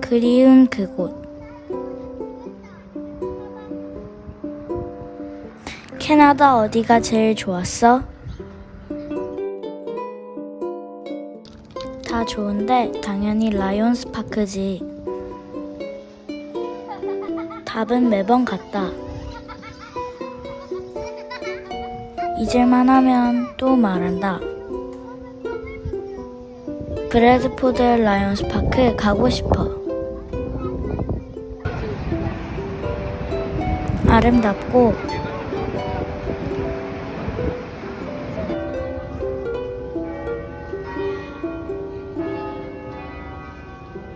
그리운 그곳 캐나다 어디가 제일 좋았어? 다 좋은데 당연히 라이온스 파크지. 답은 매번 같다. 잊을만 하면 또 말한다. 브래드포드 라이온스 파크 가고 싶어. 아름답고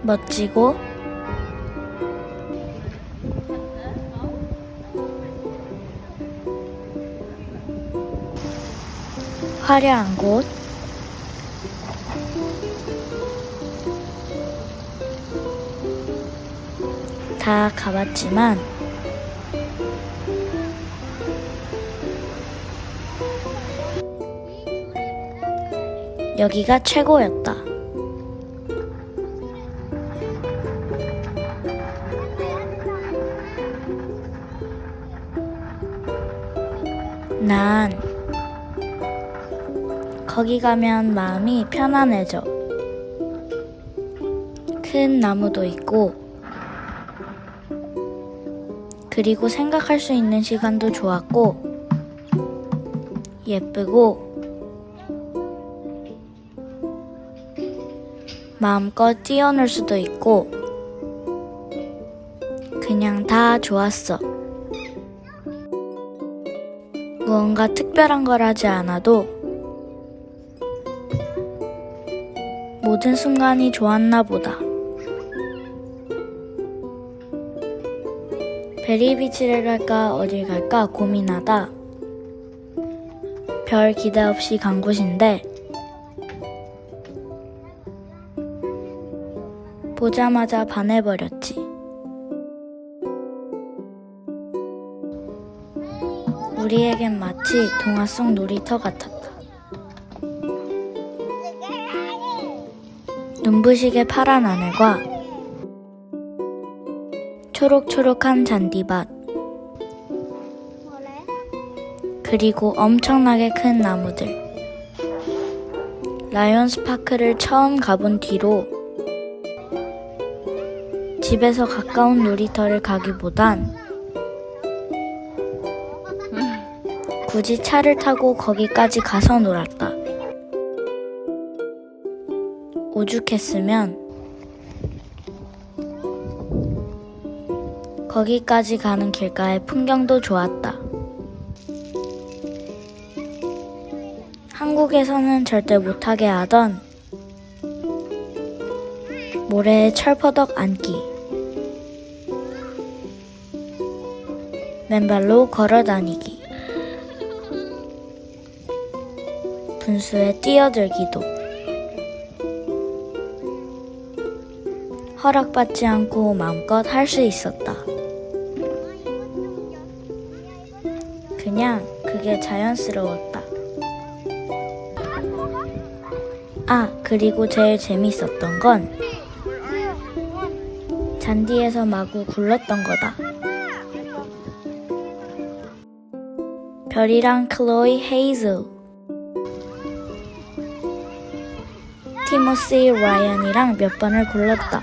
멋지고 화려한 곳 다 가봤지만 여기가 최고였다. 난 거기 가면 마음이 편안해져. 큰 나무도 있고, 그리고 생각할 수 있는 시간도 좋았고, 예쁘고, 마음껏 뛰어놀 수도 있고, 그냥 다 좋았어. 무언가 특별한 걸 하지 않아도 모든 순간이 좋았나 보다. 베리비치를 갈까 어딜 갈까 고민하다 별 기대 없이 간 곳인데 보자마자 반해버렸지. 우리에겐 마치 동화 속 놀이터 같았다. 눈부시게 파란 하늘과 초록초록한 잔디밭 그리고 엄청나게 큰 나무들 라이온스 파크를 처음 가본 뒤로 집에서 가까운 놀이터를 가기보단 굳이 차를 타고 거기까지 가서 놀았다. 오죽했으면 거기까지 가는 길가의 풍경도 좋았다. 한국에서는 절대 못하게 하던 모래에 철퍼덕 앉기. 맨발로 걸어 다니기. 분수에 뛰어들기도. 허락받지 않고 마음껏 할 수 있었다. 그냥 그게 자연스러웠다. 아, 그리고 제일 재밌었던 건 잔디에서 마구 굴렀던 거다. 별이랑 클로이 헤이즐 티모시 라이언이랑 몇 번을 굴렀다.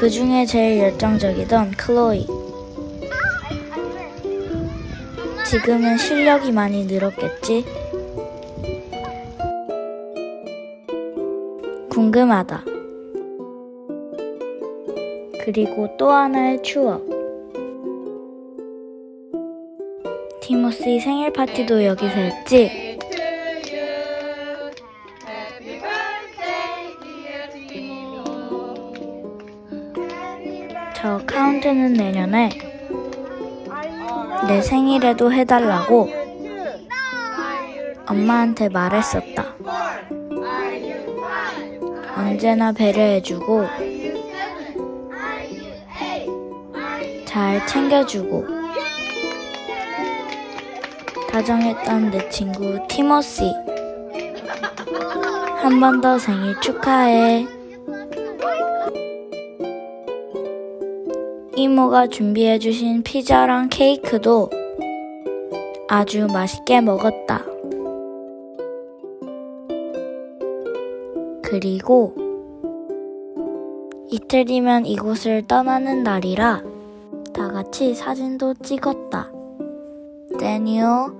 그 중에 제일 열정적이던 클로이. 지금은 실력이 많이 늘었겠지? 궁금하다. 그리고 또 하나의 추억. 티모시 생일 파티도 여기서 했지? 저 카운트는 내년에 내 생일에도 해달라고 엄마한테 말했었다. 언제나 배려해주고 잘 챙겨주고 다정했던 내 친구 티모시 한 번 더 생일 축하해. 이모가 준비해주신 피자랑 케이크도 아주 맛있게 먹었다. 그리고 이틀 뒤면 이곳을 떠나는 날이라 다 같이 사진도 찍었다. 데니얼,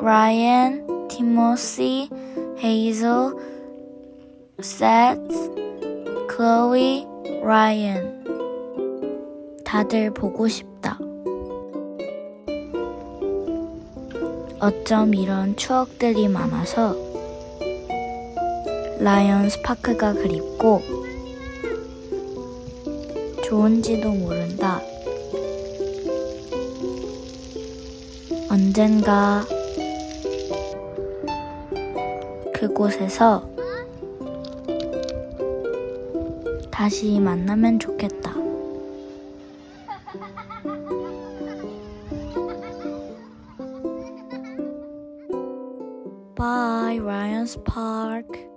라이언, 티모시, 헤이즐, 세트, 클로이, 라이언. 다들 보고 싶다. 어쩜 이런 추억들이 많아서 라이언 스 파크가 그립고 좋은지도 모른다. 언젠가 그곳에서 다시 만나면 좋겠다. Park.